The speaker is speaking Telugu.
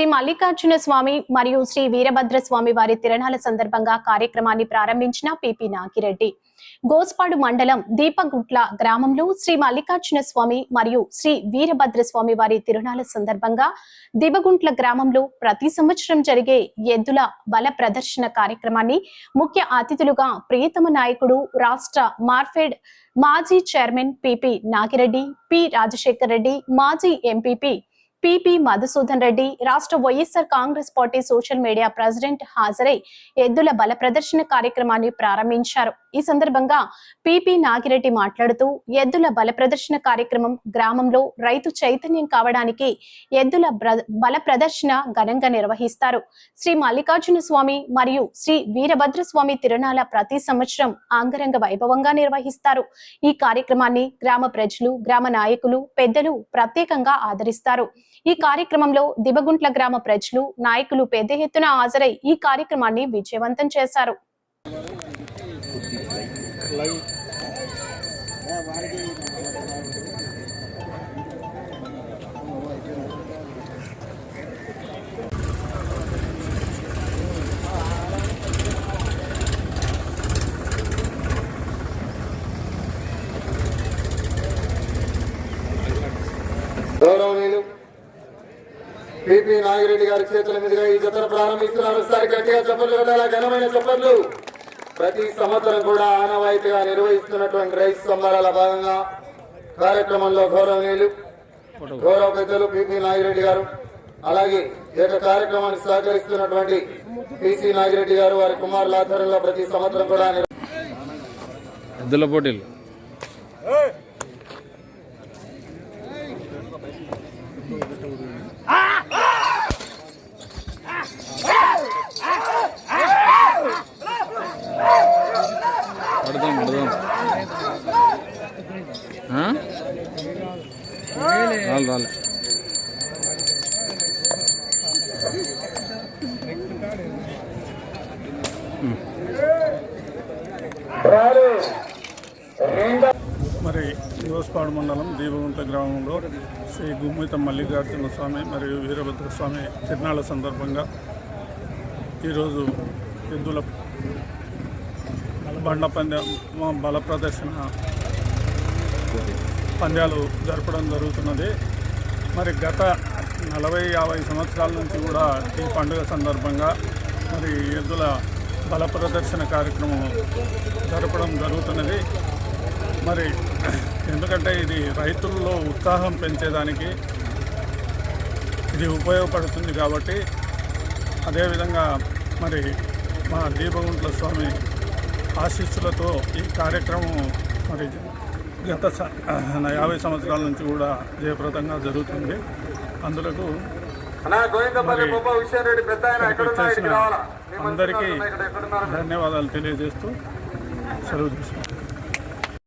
శ్రీ మల్లికార్జున స్వామి మరియు శ్రీ వీరభద్ర స్వామి వారి తిరణాల సందర్భంగా కార్యక్రమాన్ని ప్రారంభించిన పిపి నాగిరెడ్డి. గోస్పాడు మండలం దీపగుట్ల గ్రామంలో శ్రీ మల్లికార్జున స్వామి మరియు శ్రీ వీరభద్ర స్వామి వారి తిరునాల సందర్భంగా దిబగుంట్ల గ్రామంలో ప్రతి సంవత్సరం జరిగే ఎద్దుల బల ప్రదర్శన కార్యక్రమాన్ని ముఖ్య అతిథులుగా ప్రియతమ నాయకుడు రాష్ట్ర మార్ఫెడ్ మాజీ chairman P P Nagireddy P Rajasekhar Reddy మాజీ MPP P P Madhusudan Reddy రాష్ట్ర YSR Congress party social media president హాజరై ఎద్దుల బల ప్రదర్శన కార్యక్రమాన్ని ప్రారంభించారు. ఈ సందర్భంగా పిపి నాగిరెడ్డి మాట్లాడుతూ ఎద్దుల బల ప్రదర్శన కార్యక్రమం గ్రామంలో రైతు చైతన్యం కావడానికి ఎద్దుల బ్ర- బల ప్రదర్శన ఘనంగా నిర్వహిస్తారు. శ్రీ మల్లికార్జున స్వామి మరియు శ్రీ వీరభద్ర స్వామి తిరునాల ప్రతి సంవత్సరం అంగరంగ వైభవంగా నిర్వహిస్తారు. ఈ కార్యక్రమాన్ని గ్రామ ప్రజలు గ్రామ నాయకులు పెద్దలు ప్రత్యేకంగా ఆదరిస్తారు. ఈ కార్యక్రమంలో దిబగుంట్ల గ్రామ ప్రజలు నాయకులు పెద్ద ఎత్తున హాజరై ఈ కార్యక్రమాన్ని విజయవంతం చేశారు గౌరవనీయులు పిపి నాగిరెడ్డి గారి చేతుల మీదుగా ఈ జతను ప్రారంభిస్తున్నారు. ఒకసారి గట్టిగా చెప్పలు కొట్టాలా? ఘనమైన చెప్పట్లు. ప్రతి సంవత్సరం కూడా ఆనవాయితీగా నిర్వహిస్తున్నటువంటి రైతు సంబరాల భాగంగా కార్యక్రమంలో గౌరవనీయులు గౌరవ పెద్దలు పిపి నాగిరెడ్డి గారు అలాగే ఈ యొక్క కార్యక్రమాన్ని సహకరిస్తున్నటువంటి పిసి నాగిరెడ్డి గారు వారి కుమారుల ఆధ్వర్యంలో ప్రతి సంవత్సరం కూడా ఎద్దుల పోటీలు. రాలే. రాలే మరి యువస్పాడు మండలం దీపగుంట గ్రామంలో శ్రీ గుమ్మిత మల్లికార్జున స్వామి మరియు వీరభద్ర స్వామి తిరునాళ్ళ సందర్భంగా ఈరోజు ఎద్దుల బండ పందెం బల ప్రదర్శన పంద్యాలు జరపడం జరుగుతున్నది. మరి గత నలభై యాభై సంవత్సరాల నుంచి కూడా ఈ పండుగ సందర్భంగా మరి ఎద్దుల బల ప్రదర్శన కార్యక్రమం జరపడం జరుగుతున్నది. మరి ఎందుకంటే ఇది రైతుల్లో ఉత్సాహం పెంచేదానికి ఇది ఉపయోగపడుతుంది కాబట్టి అదేవిధంగా మరి మా దీపగుంట్ల స్వామి ఆశీస్సులతో ఈ కార్యక్రమం మరి గత యాభై సంవత్సరాల నుంచి కూడా జయప్రదంగా జరుగుతుంది. అందులకు అందరికీ ధన్యవాదాలు తెలియజేస్తూ సెలవు తీసుకుంటాం